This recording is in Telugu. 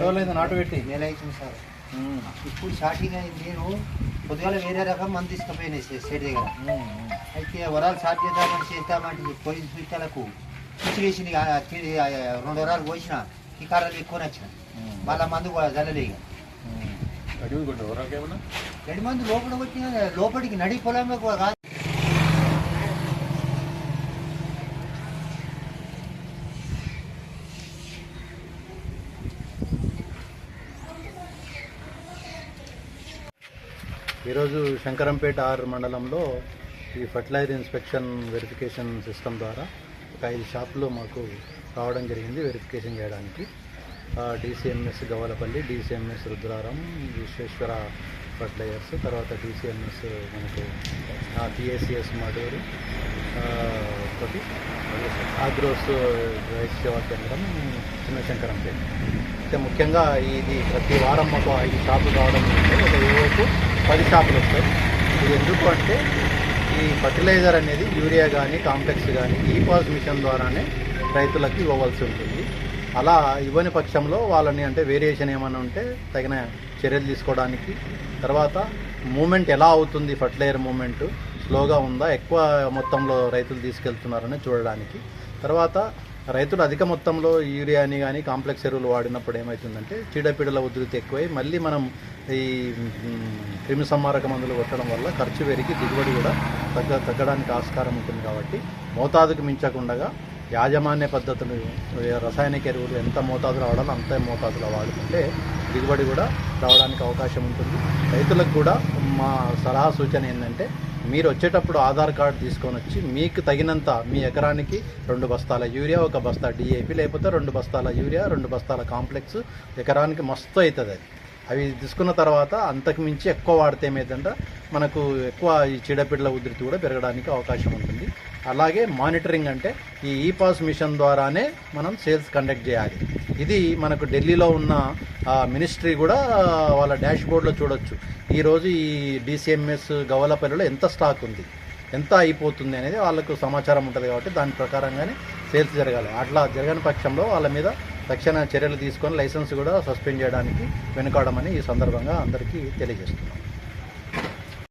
రోజులైంది నాటు పెట్టి. నెల అవుతుంది సార్ ఇప్పుడు స్టార్టింగ్ అయింది. నేను పొద్దుగాల వేరే రకం మంది తీసుకుపోయినాయి స్టేట్ దగ్గర. అయితే వరాలు స్టార్ట్ చేద్దామని చేద్దామంటే పోయిన చూస్తాలకు పిచ్చిలేసింది రెండు వరాలు పోసిన ఈ కారాలు ఎక్కువ నచ్చిన. మళ్ళా మందు కూడా జల్లలే ఇక. మంది లోపల వచ్చిన లోపలికి నడి పొలంలో కాదు. ఈరోజు శంకరంపేట ఆర్ మండలంలో ఈ ఫర్టిలైజర్ ఇన్స్పెక్షన్ వెరిఫికేషన్ సిస్టమ్ ద్వారా ఒక ఐదు షాపులు మాకు రావడం జరిగింది వెరిఫికేషన్ చేయడానికి. DCMS Gavalapalli DCMS Rudraram Vishweshwara fertilisers తర్వాత డిసిఎంఎస్ మనకు పిఎస్సిఎస్ మడూరు ఒకటి ఆగ్రోస్ రైస్ సేవా కేంద్రం చిన్నశంకరంపేట అయితే ముఖ్యంగా ఇది ప్రతి వారం మాకు ఐదు షాపులు రావడం ఒక ఏవోకు పది షాపులు వస్తాయి. ఇది ఎందుకు అంటే ఈ ఫర్టిలైజర్ అనేది యూరియా కానీ కాంప్లెక్స్ కానీ ఈ పాస్ మిషన్ ద్వారానే రైతులకు ఇవ్వవలసి ఉంటుంది. అలా ఇవ్వని పక్షంలో వాళ్ళని అంటే వేరియేషన్ ఏమైనా ఉంటే తగిన చర్యలు తీసుకోవడానికి. తర్వాత మూమెంట్ ఎలా అవుతుంది ఫర్టిలైజర్ మూమెంట్? స్లోగా ఉందా? ఎక్కువ మొత్తంలో రైతులు తీసుకెళ్తున్నారని చూడడానికి. తర్వాత రైతులు అధిక మొత్తంలో యూరియాని కానీ కాంప్లెక్స్ ఎరువులు వాడినప్పుడు ఏమవుతుందంటే చీడపీడల ఉధృతి ఎక్కువై మళ్ళీ మనం ఈ క్రిమి సంహారక మందులు కొట్టడం వల్ల ఖర్చు పెరిగి దిగుబడి కూడా తగ్గ తగ్గడానికి ఆస్కారం ఉంటుంది కాబట్టి మోతాదుకు మించకుండా యాజమాన్య పద్ధతులు రసాయనిక ఎరువులు ఎంత మోతాదులో వాడాలో అంతే మోతాదులో వాడుకుంటే దిగుబడి కూడా రావడానికి అవకాశం ఉంటుంది. రైతులకు కూడా మా సలహా సూచన ఏంటంటే మీరు వచ్చేటప్పుడు ఆధార్ కార్డు తీసుకొని వచ్చి మీకు తగినంత మీ ఎకరానికి రెండు బస్తాల యూరియా ఒక బస్తా డిఏపి లేకపోతే రెండు బస్తాల యూరియా రెండు బస్తాల కాంప్లెక్స్ ఎకరానికి మస్తు అవుతుంది అది. అవి తీసుకున్న తర్వాత అంతకు మించి ఎక్కువ వాడితే ఏమైందంటే మనకు ఎక్కువ ఈ చీడపీడల ఉధృతి కూడా పెరగడానికి అవకాశం ఉంటుంది. అలాగే మానిటరింగ్ అంటే ఈ ఈ పాస్ మిషన్ ద్వారానే మనం సేల్స్ కండక్ట్ చేయాలి. ఇది మనకు ఢిల్లీలో ఉన్న మినిస్ట్రీ కూడా వాళ్ళ డాష్ బోర్డ్లో చూడొచ్చు ఈరోజు ఈ డిసిఎంఎస్ గవలపల్లిలో ఎంత స్టాక్ ఉంది? ఎంత అయిపోతుంది అనేది వాళ్ళకు సమాచారం ఉంటుంది కాబట్టి దాని ప్రకారంగానే సేల్స్ జరగాలి. అట్లా జరగని పక్షంలో వాళ్ళ మీద తక్షణ చర్యలు తీసుకొని లైసెన్స్ కూడా సస్పెండ్ చేయడానికి వెనుకాడమని ఈ సందర్భంగా అందరికీ తెలియజేస్తున్నాం.